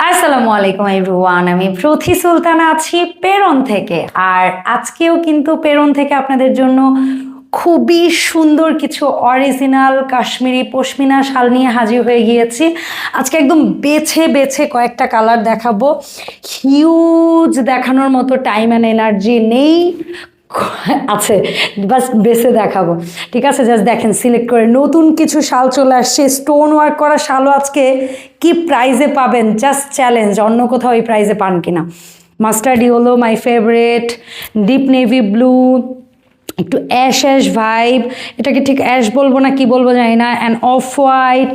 আসসালামু আলাইকুম এভরিওয়ান, আমি প্রথি সুলতানা আছি পেরন থেকে। আর আজকেও কিন্তু পেরন থেকে আপনাদের জন্য খুবই সুন্দর কিছু অরিজিনাল কাশ্মীরি পশমিনা শাল নিয়ে হাজির হয়ে গিয়েছি। আজকে একদম বেছে বেছে কয়েকটা কালার দেখাবো। হিউজ দেখানোর মতো টাইম অ্যান্ড এনার্জি নেই। আছে, বাস বেছে দেখাবো। ঠিক আছে জাস্ট দেখেন সিলেক্ট করে নতুন কিছু শাল চলে আসছে স্টোন ওয়ার্ক করা শালও আজকে কি প্রাইজে পাবেন? জাস্ট চ্যালেঞ্জ অন্য কোথাও এই প্রাইজে পান কিনা। মাস্টার্ড হলো my favourite deep navy blue একটু অ্যাশ অ্যাশ ভাইব, এটাকে ঠিক অ্যাশ বলব না, কি বলব জানি না and off white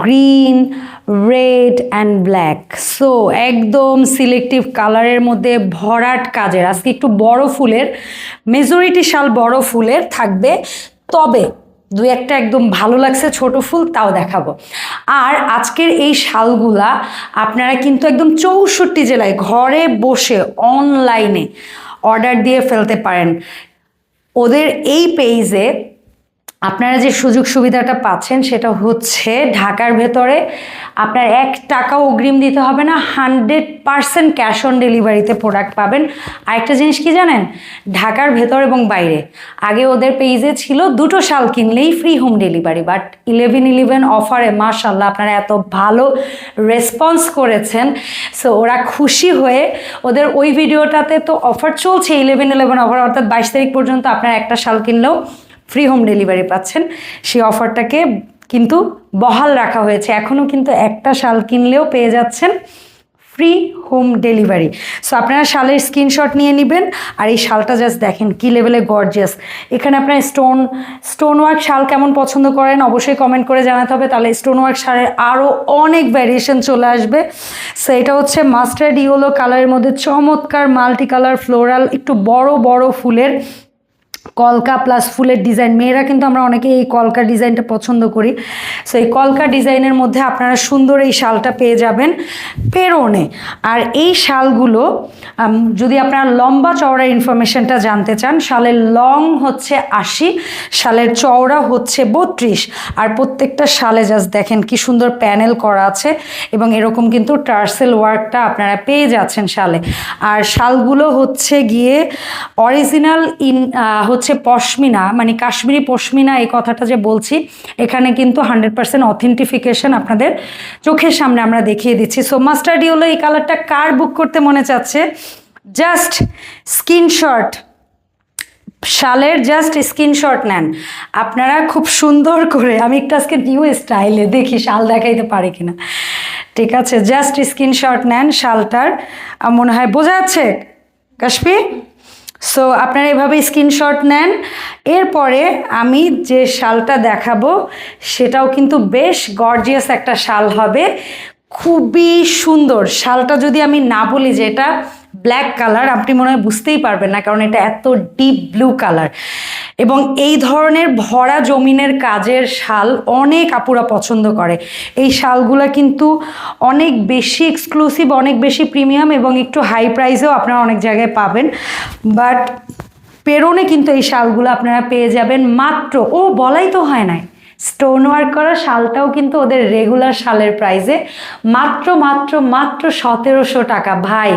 green red and black so একদম সিলেক্টিভ কালারের মধ্যে ভরাট কাজের, আজকে একটু বড় ফুলের মেজরিটি শাল বড় ফুলের থাকবে, তবে দু একটা একদম ভালো লাগছে ছোট ফুল, তাও দেখাবো। আর আজকের এই শালগুলা আপনারা কিন্তু একদম চৌষট্টি জেলায় ঘরে বসে অনলাইনে অর্ডার দিয়ে ফেলতে পারেন। ওদের এই পেজে আপনারা যে সুযোগ সুবিধাটা পাচ্ছেন সেটা হচ্ছে ঢাকার ভেতরে আপনার এক টাকাও অগ্রিম দিতে হবে না হান্ড্রেড পারসেন্ট ক্যাশ অন ডেলিভারিতে প্রোডাক্ট পাবেন। আরেকটা জিনিস কি জানেন? ঢাকার ভেতর এবং বাইরে। আগে ওদের পেজে ছিল দুটো শাল কিনলেই free home delivery but eleven eleven অফারে মাশাল্লাহ আপনারা এত ভালো রেসপন্স করেছেন। সো ওরা খুশি হয়ে ওদের ওই ভিডিওটাতে তো অফার চলছে ইলেভেন ইলেভেন অফার অর্থাৎ বাইশ তারিখ পর্যন্ত আপনারা একটা শাল কিনলেও ফ্রি হোম ডেলিভারি পাচ্ছেন। সেই অফারটাকে কিন্তু বহাল রাখা হয়েছে। এখনও কিন্তু একটা শাল কিনলেও পেয়ে যাচ্ছেন ফ্রি হোম ডেলিভারি সো আপনারা শালের স্ক্রিনশট নিয়ে নেবেন আর এই শালটা জাস্ট দেখেন কী লেভেলে গর্জিয়াস এখানে আপনার স্টোন স্টোন ওয়ার্ক শাল কেমন পছন্দ করেন অবশ্যই কমেন্ট করে জানাতে হবে। তাহলে স্টোন ওয়ার্ক শালের আরও অনেক ভ্যারিয়েশন চলে আসবে। সো এটা হচ্ছে মাস্টার্ড ইয়েলো কালারের মধ্যে চমৎকার মাল্টি কালার ফ্লোরাল একটু বড় বড় ফুলের কলকা প্লাস ফুলের ডিজাইন মেয়েরা কিন্তু আমরা অনেকে এই কলকা ডিজাইনটা পছন্দ করি। সো এই কলকা ডিজাইনের মধ্যে আপনারা সুন্দর এই শালটা পেয়ে যাবেন পেরোনে। আর এই শালগুলো যদি আপনারা লম্বা চওড়া ইনফরমেশনটা জানতে চান, শালের লং হচ্ছে আশি, শালের চওড়া হচ্ছে বত্রিশ। আর প্রত্যেকটা শালে জাস্ট দেখেন কি সুন্দর প্যানেল করা আছে এবং এরকম কিন্তু টার্সেল ওয়ার্কটা আপনারা পেয়ে যাচ্ছেন শালে। আর শালগুলো হচ্ছে গিয়ে অরিজিনাল ইন হচ্ছে পশমিনা মানে কাশ্মীরি পশমিনা এই কথাটা যে বলছি, এখানে কিন্তু হান্ড্রেড পার্সেন্ট অথেন্টিফিকেশন আপনাদের চোখের সামনে আমরা দেখিয়ে দিচ্ছি। সো মাস্টার্ড হলো এই কালারটা কার বুক করতে মনে চাচ্ছে? জাস্ট স্ক্রিনশট শালের জাস্ট স্ক্রিনশট নেন। আপনারা খুব সুন্দর করে, আমি একটু আজকে নিউ স্টাইলে দেখি শাল দেখাইতে পারি কিনা। ঠিক আছে জাস্ট স্ক্রিনশট নেন শালটার। মনে হয় বোঝা যাচ্ছে, কাশ্মীর? সো আপনারা এভাবে স্ক্রিনশট নেন। এরপরে আমি যে শালটা দেখাবো, সেটাও কিন্তু বেশ গর্জিয়াস একটা শাল হবে। খুবই সুন্দর। শালটা যদি আমি না বলি যে এটা ব্ল্যাক কালার আপনি মনে হয় বুঝতেই পারবেন না, কারণ এটা এত ডিপ ব্লু কালার এবং এই ধরনের ভরা জমিনের কাজের শাল অনেক আপুরা পছন্দ করে। এই শালগুলা কিন্তু অনেক বেশি এক্সক্লুসিভ অনেক বেশি প্রিমিয়াম এবং একটু হাই প্রাইসেও আপনারা অনেক জায়গায় পাবেন। বাট পেরোনে কিন্তু এই শালগুলো আপনারা পেয়ে যাবেন মাত্র, ও বলাই তো হয় নাই স্টোন ওয়ার্ক করা শালটাও কিন্তু ওদের রেগুলার শালের প্রাইজে মাত্র মাত্র মাত্র সতেরোশো টাকা। ভাই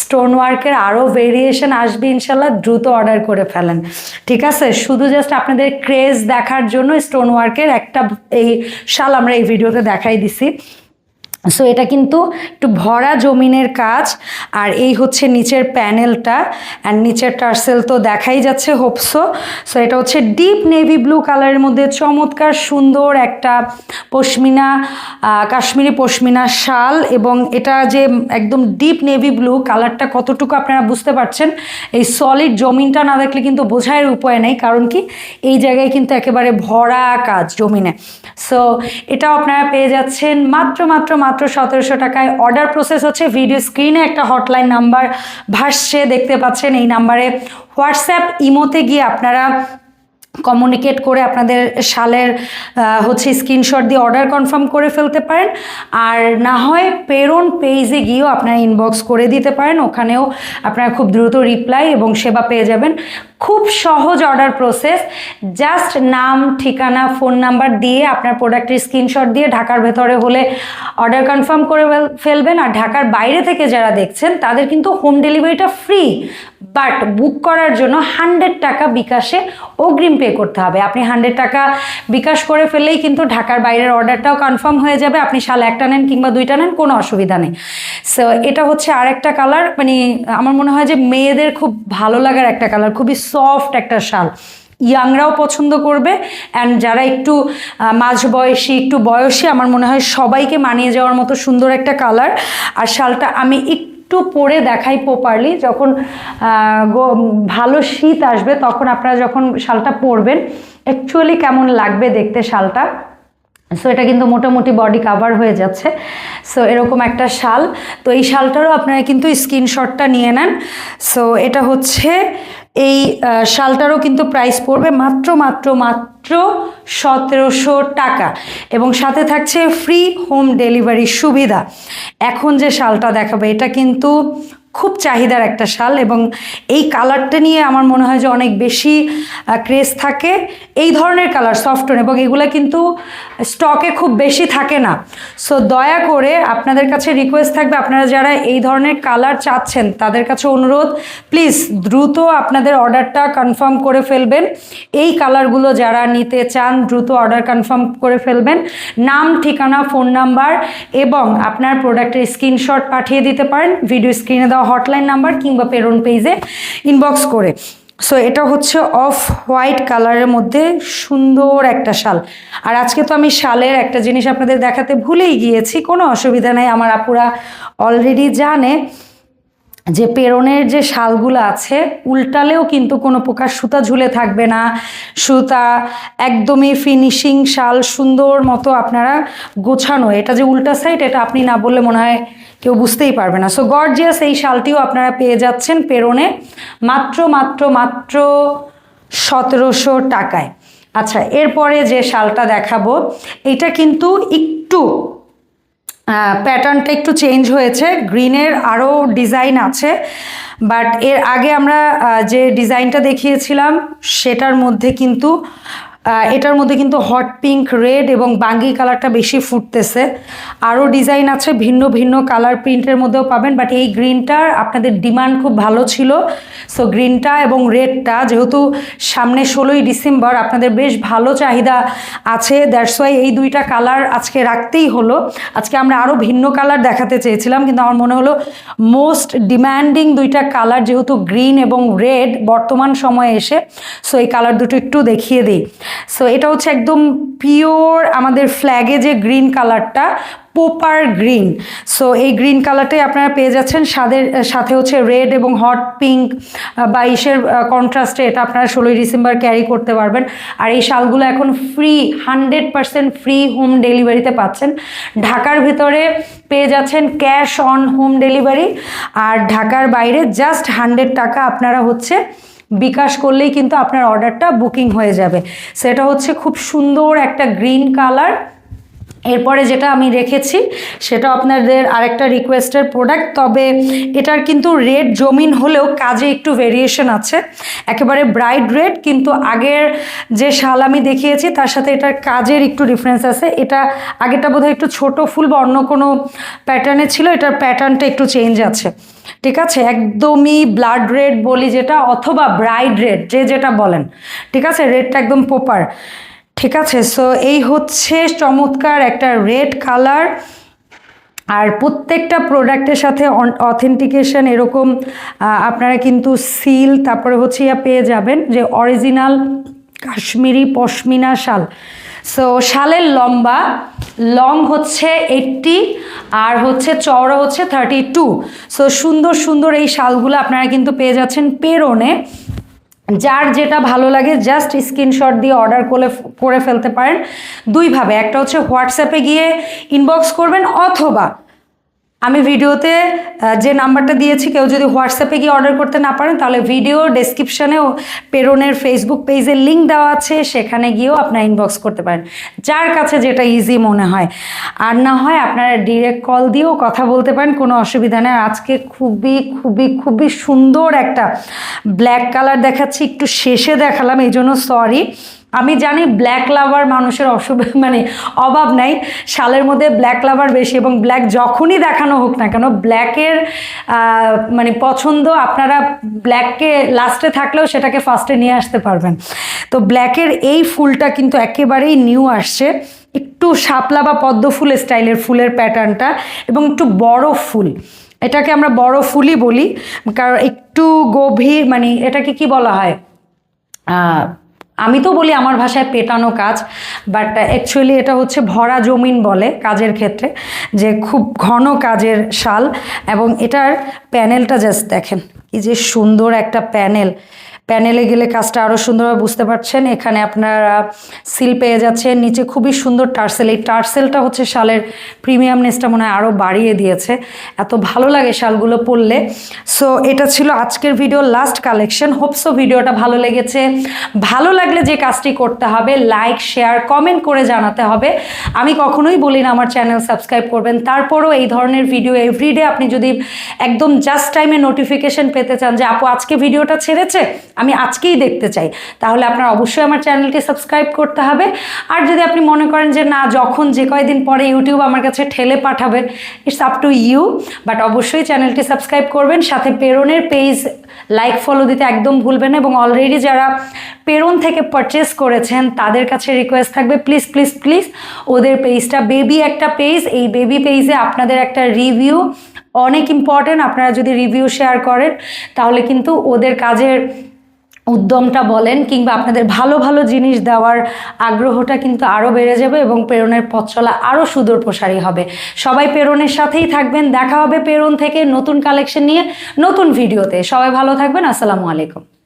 স্টোন ওয়ার্কের আরও ভেরিয়েশন আসবে ইনশাল্লাহ, দ্রুত অর্ডার করে ফেলেন। ঠিক আছে? শুধু জাস্ট আপনাদের ক্রেজ দেখার জন্য স্টোন ওয়ার্কের একটা এই শাল আমরা এই ভিডিওতে দেখাই দিছি। সো এটা কিন্তু একটু ভরা জমিনের কাজ। আর এই হচ্ছে নিচের প্যানেলটা। অ্যান্ড নিচের টার্সেল তো দেখাই যাচ্ছে হোপসো সো এটা হচ্ছে ডিপ নেভি ব্লু কালারের মধ্যে চমৎকার, সুন্দর একটা পশমিনা কাশ্মীরি পশমিনা শাল। এবং এটা যে একদম ডিপ নেভি ব্লু কালারটা কতটুকু আপনারা বুঝতে পারছেন, এই সলিড জমিনটা না দেখলে কিন্তু বোঝার উপায় নেই। কারণ কি? এই জায়গায় কিন্তু একেবারে ভরা কাজ জমিনে। সো এটাও আপনারা পেয়ে যাচ্ছেন মাত্র মাত্র মাত্র সতেরোশো টাকায় অর্ডার প্রসেস হচ্ছে ভিডিও স্ক্রিনে একটা হটলাইন নাম্বার ভাসছে, দেখতে পাচ্ছেন এই নাম্বারে হোয়াটসঅ্যাপ ইমোতে গিয়ে আপনারা কমিউনিকেট করে আপনাদের শালের হচ্ছে স্ক্রিনশট দিয়ে অর্ডার কনফার্ম করে ফেলতে পারেন। আর না হয় পেরন পেজে গিয়েও আপনারা ইনবক্স করে দিতে পারেন। ওখানেও আপনারা খুব দ্রুত রিপ্লাই এবং সেবা পেয়ে যাবেন। খুব সহজ অর্ডার প্রসেস জাস্ট নাম, ঠিকানা ফোন নাম্বার দিয়ে আপনার প্রোডাক্টের স্ক্রিনশট দিয়ে ঢাকার ভেতরে হলে অর্ডার কনফার্ম করে ফেলবেন। আর ঢাকার বাইরে থেকে যারা দেখছেন, তাদের কিন্তু হোম ডেলিভারিটা ফ্রি বাট বুক করার জন্য হান্ড্রেড টাকা বিকাশে অগ্রিম পে করতে হবে। আপনি হান্ড্রেড টাকা বিকাশ করে ফেললেই কিন্তু ঢাকার বাইরের অর্ডারটাও কনফার্ম হয়ে যাবে। আপনি শাল একটা নেন কিংবা দুইটা নেন, কোনো অসুবিধা নেই। সো এটা হচ্ছে আর একটা কালার মানে আমার মনে হয় যে মেয়েদের খুব ভালো লাগার একটা কালার খুবই সফট একটা শাল। ইয়াংরাও পছন্দ করবে অ্যান্ড যারা একটু মাঝ বয়সী, একটু বয়সী, আমার মনে হয় সবাইকে মানিয়ে যাওয়ার মতো সুন্দর একটা কালার আর শালটা আমি একটু পরে দেখাই প্রপারলি যখন ভালো শীত আসবে, তখন আপনারা যখন শালটা পরবেন অ্যাকচুয়ালি কেমন লাগবে দেখতে শালটা? সো এটা কিন্তু মোটামুটি বডি কাভার হয়ে যাচ্ছে। সো এরকম একটা শাল। তো এই শালটারও আপনারা কিন্তু স্ক্রিনশটটা নিয়ে নেন। সো এটা হচ্ছে এই শালটারও কিন্তু প্রাইস পড়বে মাত্র মাত্র মাত্র সতেরোশো টাকা। এবং সাথে থাকছে ফ্রি হোম ডেলিভারি সুবিধা। এখন যে শালটা দেখাবে, এটা কিন্তু খুব চাহিদার একটা শাল এবং এই কালারটা নিয়ে আমার মনে হয় যে অনেক বেশি ক্রেজ থাকে। এই ধরনের কালার সফটন এবং এগুলো কিন্তু স্টকে খুব বেশি থাকে না। সো দয়া করে আপনাদের কাছে রিকোয়েস্ট থাকবে, আপনারা যারা এই ধরনের কালার চাচ্ছেন, তাদের কাছে অনুরোধ প্লিজ দ্রুত আপনাদের অর্ডারটা কনফার্ম করে ফেলবেন। এই কালারগুলো যারা নিতে চান, দ্রুত অর্ডার কনফার্ম করে ফেলবেন। নাম, ঠিকানা ফোন নাম্বার এবং আপনার প্রোডাক্টের স্ক্রিনশট পাঠিয়ে দিতে পারেন। ভিডিও স্ক্রিনে দেওয়া হটলাইন নাম্বার কিংবা পেরন পেজে ইনবক্স করে। সো এটা হচ্ছে অফ হোয়াইট কালারের মধ্যে সুন্দর একটা শাল। আর আজকে তো আমি শালের একটা জিনিস আপনাদের দেখাতে ভুলেই গিয়েছি, কোনো অসুবিধা নেই, আমার আপুরা অলরেডি জানে। যে পেরনের যে শালগুলো আছে, উল্টালেও কিন্তু কোনো প্রকার সুতা ঝুলে থাকবে না। সুতা একদমই ফিনিশিং শাল সুন্দর মতো আপনারা গোছানো। এটা যে উল্টা সাইড এটা আপনি না বললে মনে হয় কেউ বুঝতেই পারবে না। সো গর্জিয়াস এই শালটিও আপনারা পেয়ে যাচ্ছেন পেরনে মাত্র মাত্র মাত্র সতেরোশো টাকায়। আচ্ছা এরপরে যে শালটা দেখাবো, এটা কিন্তু একটু প্যাটার্নটা একটু চেঞ্জ হয়েছে। গ্রিনের আরও ডিজাইন আছে। বাট এর আগে আমরা যে ডিজাইনটা দেখিয়েছিলাম, সেটার মধ্যে কিন্তু এটার মধ্যে কিন্তু হট পিঙ্ক রেড এবং বাঙ্গি কালারটা বেশি ফুটতেছে। আরও ডিজাইন আছে, ভিন্ন ভিন্ন কালার প্রিন্টের মধ্যেও পাবেন বাট এই গ্রিনটার আপনাদের ডিমান্ড খুব ভালো ছিল। সো গ্রিনটা এবং রেডটা যেহেতু সামনে ষোলোই ডিসেম্বর, আপনাদের বেশ ভালো চাহিদা আছে। দ্যাটস ওয়াই এই দুইটা কালার আজকে রাখতেই হলো। আজকে আমরা আরও ভিন্ন কালার দেখাতে চেয়েছিলাম, কিন্তু আমার মনে হলো মোস্ট ডিম্যান্ডিং দুইটা কালার যেহেতু গ্রিন এবং রেড বর্তমান সময়ে এসে সো এই কালার দুটো একটু দেখিয়ে দিই। সো এটা হচ্ছে একদম পিওর আমাদের ফ্ল্যাগে যে গ্রিন কালারটা পোপার গ্রিন সো এই গ্রিন কালারটাই আপনারা পেয়ে যাচ্ছেন। সাদের, সাথে হচ্ছে রেড এবং হট পিঙ্ক বা ইসের কন্ট্রাস্টে এটা আপনারা ষোলোই ডিসেম্বর ক্যারি করতে পারবেন। আর এই শালগুলো এখন free hundred percent free home ডেলিভারিতে পাচ্ছেন। ঢাকার ভিতরে পেয়ে যাচ্ছেন ক্যাশ অন হোম ডেলিভারি আর ঢাকার বাইরে জাস্ট হান্ড্রেড টাকা আপনারা হচ্ছে বিকাশ করলেই কিন্তু আপনার অর্ডারটা বুকিং হয়ে যাবে। সেটা হচ্ছে খুব সুন্দর একটা গ্রিন কালার এরপরে যেটা আমি রেখেছি, সেটা আপনাদের আরেকটা রিকোয়েস্টের প্রোডাক্ট তবে এটার কিন্তু রেড জমিন হলেও কাজে একটু ভেরিয়েশন আছে। একেবারে ব্রাইট রেড কিন্তু আগের যে শাল আমি দেখিয়েছি, তার সাথে এটার কাজের একটু ডিফারেন্স আছে। এটা আগেটা বোধহয় একটু ছোট ফুল বা অন্য কোনো প্যাটার্নে ছিল, এটার প্যাটার্নটা একটু চেঞ্জ আছে। ঠিক আছে? একদমই ব্লাড রেড বলি যেটা, অথবা ব্রাইট রেড যে যেটা বলেন। ঠিক আছে? রেডটা একদম পোপার ঠিক আছে সো এই হচ্ছে চমৎকার একটা রেড কালার আর প্রত্যেকটা প্রোডাক্টের সাথে অথেন্টিকেশন এরকম আপনারা কিন্তু সিল তারপরে হচ্ছে ইয়া পেয়ে যাবেন যে অরিজিনাল কাশ্মীরি পশমিনা শাল। সো শালের লম্বা লং হচ্ছে এইটটি আর হচ্ছে চওড়া হচ্ছে থার্টি টু সো সুন্দর সুন্দর এই শালগুলো আপনারা কিন্তু পেয়ে যাচ্ছেন পেরোনে। যার যেটা ভালো লাগে জাস্ট স্ক্রিনশট দিয়ে অর্ডার করে করে ফেলতে পারেন। দুইভাবে একটা হচ্ছে হোয়াটসঅ্যাপে গিয়ে ইনবক্স করবেন অথবা আমি ভিডিওতে যে নাম্বারটা দিয়েছি, কেউ যদি হোয়াটসঅ্যাপে গিয়ে অর্ডার করতে না পারেন, তাহলে ভিডিও ডেসক্রিপশনেও পেরনের ফেসবুক পেজের লিঙ্ক দেওয়া আছে, সেখানে গিয়েও আপনার ইনবক্স করতে পারেন। যার কাছে যেটা ইজি মনে হয়। আর না হয় আপনারা ডিরেক্ট কল দিয়েও কথা বলতে পারেন, কোনো অসুবিধা নেই। আজকে খুবই খুবই খুবই সুন্দর একটা ব্ল্যাক কালার দেখাচ্ছি, একটু শেষে দেখালাম, এই জন্য সরি আমি জানি ব্ল্যাক লাভার মানুষের অসুবিধা মানে অভাব নাই। শালের মধ্যে ব্ল্যাক লাভার বেশি এবং ব্ল্যাক যখনই দেখানো হোক না কেন ব্ল্যাকের মানে পছন্দ আপনারা ব্ল্যাককে লাস্টে থাকলেও সেটাকে ফার্স্টে নিয়ে আসতে পারবেন। তো ব্ল্যাকের এই ফুলটা কিন্তু একেবারেই নিউ আসছে। একটু শাপলা বা পদ্ম ফুল স্টাইলের ফুলের প্যাটার্নটা এবং একটু বড় ফুল। এটাকে আমরা বড় ফুলই বলি। কারণ একটু গভীর মানে এটাকে কি বলা হয়? আমি তো বলি আমার ভাষায় পেটানো কাজ বাট অ্যাকচুয়ালি এটা হচ্ছে ভরা জমিন বলে কাজের ক্ষেত্রে, যে খুব ঘন কাজের শাল এবং এটার প্যানেলটা জাস্ট দেখেন, কি যে সুন্দর একটা প্যানেল প্যানেলে গেলে কাজটা আরও সুন্দরভাবে বুঝতে পারছেন। এখানে আপনারা সিল পেয়ে যাচ্ছেন। নিচে খুবই সুন্দর টার্সেল। এই টার্সেলটা হচ্ছে শালের প্রিমিয়ামনেসটা মনে হয় আরও বাড়িয়ে দিয়েছে। এত ভালো লাগে শালগুলো পরলে। সো এটা ছিল আজকের ভিডিও লাস্ট কালেকশন হোপসো ভিডিওটা ভালো লেগেছে। ভালো লাগলে যে কাজটি করতে হবে লাইক শেয়ার কমেন্ট করে জানাতে হবে। আমি কখনোই বলি না আমার চ্যানেল সাবস্ক্রাইব করবেন। তারপরও এই ধরনের ভিডিও এভরিডে আপনি যদি একদম জাস্ট টাইমে নোটিফিকেশন পেতে চান যে, আপু, আজকে ভিডিওটা ছেড়েছে? আমি আজকেই দেখতে চাই। তাহলে আপনার অবশ্যই আমার চ্যানেলটি সাবস্ক্রাইব করতে হবে। আর যদি আপনি মনে করেন যে, না, যখন যে কয়দিন পরে ইউটিউব আমার কাছে ঠেলে পাঠাবে it's up to you but অবশ্যই চ্যানেলটি সাবস্ক্রাইব করবেন। সাথে পেরনের পেজ লাইক ফলো দিতে একদম ভুলবেন এবং অলরেডি যারা পেরন থেকে পারচেস করেছেন, তাদের কাছে রিকোয়েস্ট থাকবে প্লিজ প্লিজ প্লিজ ওদের পেজটা বেবি একটা পেজ এই বেবি পেজে আপনাদের একটা রিভিউ অনেক ইম্পর্টেন্ট আপনারা যদি রিভিউ শেয়ার করেন, তাহলে কিন্তু ওদের কাজের উদ্যমটা বলেন কিংবা আপনাদের ভালো ভালো জিনিস দেওয়ার আগ্রহটা কিন্তু আরও বেড়ে যাবে এবং প্রেরণের পথ চলা আরও সুদূর প্রসারী হবে। সবাই প্রেরণের সাথেই থাকবেন। দেখা হবে প্রেরণ থেকে নতুন কালেকশন নিয়ে নতুন ভিডিওতে সবাই ভালো থাকবেন। আসসালামু আলাইকুম।